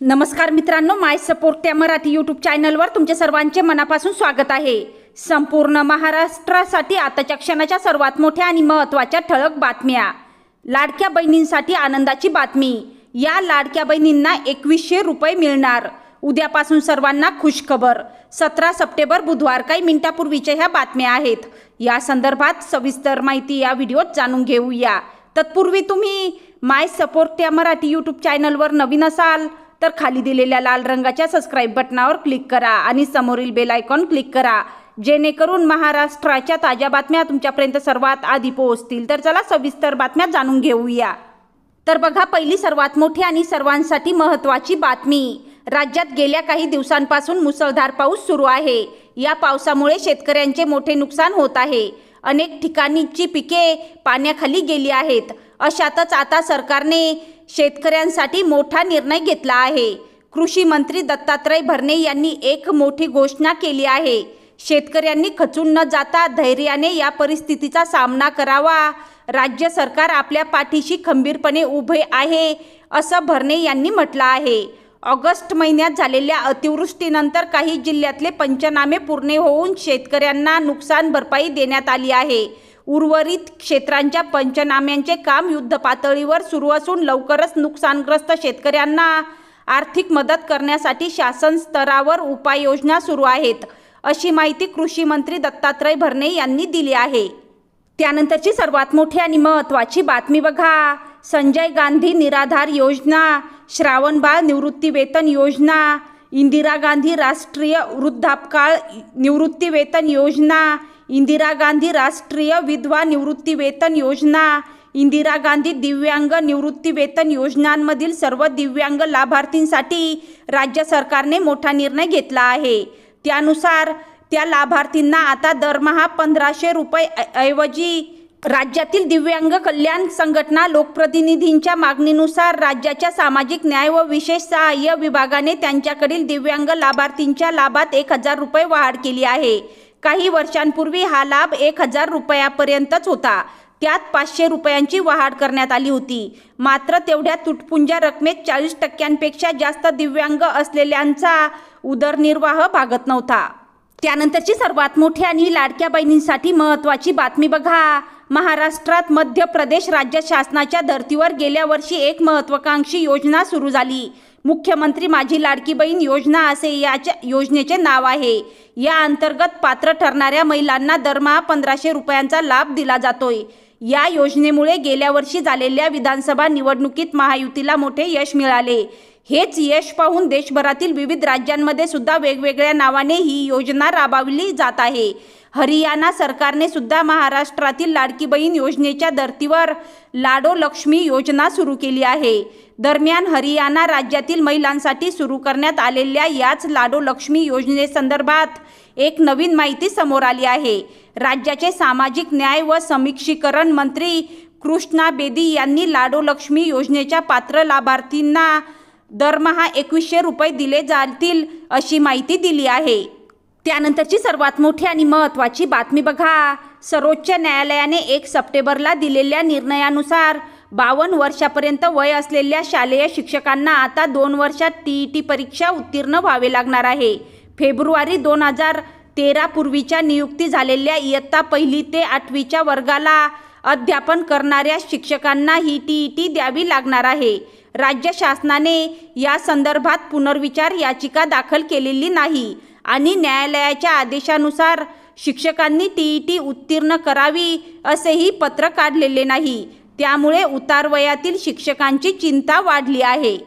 नमस्कार मित्रांनो माय सपोर्ट त्या मराठी यूट्यूब चॅनलवर तुमचे सर्वांचे मनापासून स्वागत आहे. संपूर्ण महाराष्ट्रासाठी आताच्या क्षणाच्या सर्वात मोठ्या आणि महत्त्वाच्या ठळक बातम्या. लाडक्या बहिणींसाठी आनंदाची बातमी. या लाडक्या बहिणींना एकवीसशे रुपये मिळणार. उद्यापासून सर्वांना खुशखबर. सतरा सप्टेंबर बुधवार काही मिनिटापूर्वीच्या ह्या बातम्या आहेत. या संदर्भात सविस्तर माहिती या व्हिडिओत जाणून घेऊया. तत्पूर्वी तुम्ही माय सपोर्ट त्या मराठी यूट्यूब चॅनलवर नवीन असाल तर खाली दिलेल्या लाल रंगाच्या सबस्क्राईब बटनावर क्लिक करा आणि समोरील बेल आयकॉन क्लिक करा. जेणेकरून महाराष्ट्राच्या ताज्या बातम्या तुमच्यापर्यंत सर्वात आधी पोहोचतील. तर चला सविस्तर बातम्या जाणून घेऊया. तर बघा पहिली सर्वात मोठी आणि सर्वांसाठी महत्त्वाची बातमी. राज्यात गेल्या काही दिवसांपासून मुसळधार पाऊस सुरू आहे. या पावसामुळे शेतकऱ्यांचे मोठे नुकसान होत आहे. अनेक ठिकाणीची पिके पाण्याखाली गेली आहेत. अशातच आता सरकारने शेतकऱ्यांसाठी मोठा निर्णय घेतला आहे. कृषी मंत्री दत्तात्रय भरणे यांनी एक मोठी घोषणा केली आहे. शेतकऱ्यांनी खचून न जाता धैर्याने या परिस्थितीचा सामना करावा. राज्य सरकार आपल्या पाठीशी खंबीरपणे उभे आहे असं भरणे यांनी म्हटलं आहे. ऑगस्ट महिन्यात झालेल्या अतिवृष्टीनंतर काही जिल्ह्यातले पंचनामे पूर्ण होऊन शेतकऱ्यांना नुकसान भरपाई देण्यात आली आहे. उर्वरित क्षेत्रांच्या पंचनाम्यांचे काम युद्धपातळीवर सुरू असून लवकरच नुकसानग्रस्त शेतकऱ्यांना आर्थिक मदत करण्यासाठी शासन स्तरावर उपाययोजना सुरू आहेत अशी माहिती कृषी मंत्री दत्तात्रय भरणे यांनी दिली आहे. त्यानंतरची सर्वात मोठी आणि महत्त्वाची बातमी बघा. संजय गांधी निराधार योजना श्रावणबाळ निवृत्तीवेतन योजना इंदिरा गांधी राष्ट्रीय वृद्धापकाळ निवृत्तीवेतन योजना इंदिरा गांधी राष्ट्रीय विधवा निवृत्ती वेतन योजना. इंदिरा गांधी दिव्यांग निवृत्ती वेतन योजनांमधील सर्व दिव्यांग लाभार्थींसाठी राज्य सरकारने मोठा निर्णय घेतला आहे. त्यानुसार त्या लाभार्थींना आता दरमहा पंधराशे रुपये ऐवजी राज्यातील दिव्यांग कल्याण संघटना लोकप्रतिनिधींच्या मागणीनुसार राज्याच्या सामाजिक न्याय व विशेष सहाय्य विभागाने त्यांच्याकडील दिव्यांग लाभार्थींच्या लाभात एक हजार रुपये वाढ केली आहे. काही वर्षांपूर्वी हा लाभ एक हजार रुपयापर्यंतच होता. त्यात पाचशे रुपयांची वाढ करण्यात आली होती. मात्र तेवढ्या तुटपुंज्या रकमेत चाळीस टक्क्यांपेक्षा जास्त दिव्यांग असलेल्यांचा उदरनिर्वाह भागत नव्हता. त्यानंतरची सर्वात मोठी आणि लाडक्या बहिणींसाठी महत्त्वाची बातमी बघा. महाराष्ट्रात मध्य प्रदेश राज्य शासनाच्या धर्तीवर गेल्या वर्षी एक महत्त्वाकांक्षी योजना सुरू झाली. मुख्यमंत्री माझी लाडकी बहीण योजना असे याच्या योजनेचे नाव आहे. या अंतर्गत पात्र ठरणाऱ्या महिलांना दरमहा पंधराशे रुपयांचा लाभ दिला जातोय. या योजनेमुळे गेल्या वर्षी झालेल्या विधानसभा निवडणुकीत महायुतीला मोठे यश मिळाले. हेच यश पाहून देशभरातील विविध राज्यांमध्ये सुद्धा वेगवेगळ्या नावाने ही योजना राबवली जात आहे. हरियाणा सरकारने सुद्धा महाराष्ट्रातील लाडकी बहीण योजनेच्या धर्तीवर लाडो लक्ष्मी योजना सुरू केली आहे. दरम्यान हरियाणा राज्यातील महिलांसाठी सुरू करण्यात आलेल्या याच लाडो लक्ष्मी योजनेसंदर्भात एक नवीन माहिती समोर आली आहे. राज्याचे सामाजिक न्याय व समीक्षीकरण मंत्री कृष्णा बेदी यांनी लाडो लक्ष्मी योजनेच्या पात्र लाभार्थींना दरमहा एकवीसशे रुपये दिले जातील अशी माहिती दिली आहे. त्यानंतरची सर्वात मोठी आणि महत्त्वाची बातमी बघा. सर्वोच्च न्यायालयाने एक सप्टेंबरला दिलेल्या निर्णयानुसार बावन्न वर्षापर्यंत वय असलेल्या शालेय शिक्षकांना आता दोन वर्षात टी ई टी परीक्षा उत्तीर्ण व्हावे लागणार आहे. फेब्रुवारी दोन हजार तेरापूर्वीच्या नियुक्ती झालेल्या इयत्ता पहिली ते आठवीच्या वर्गाला अध्यापन करणाऱ्या शिक्षकांना ही टी ई टी द्यावी लागणार आहे. राज्य शासनाने या संदर्भात पुनर्विचार याचिका दाखल केलेली नाही. आणि न्यायालयाच्या आदेशानुसार शिक्षकांनी टी ई टी उत्तीर्ण करावी असेही पत्र काढलेले नाही. त्यामुळे उतारवयातील शिक्षकांची चिंता वाढली आहे.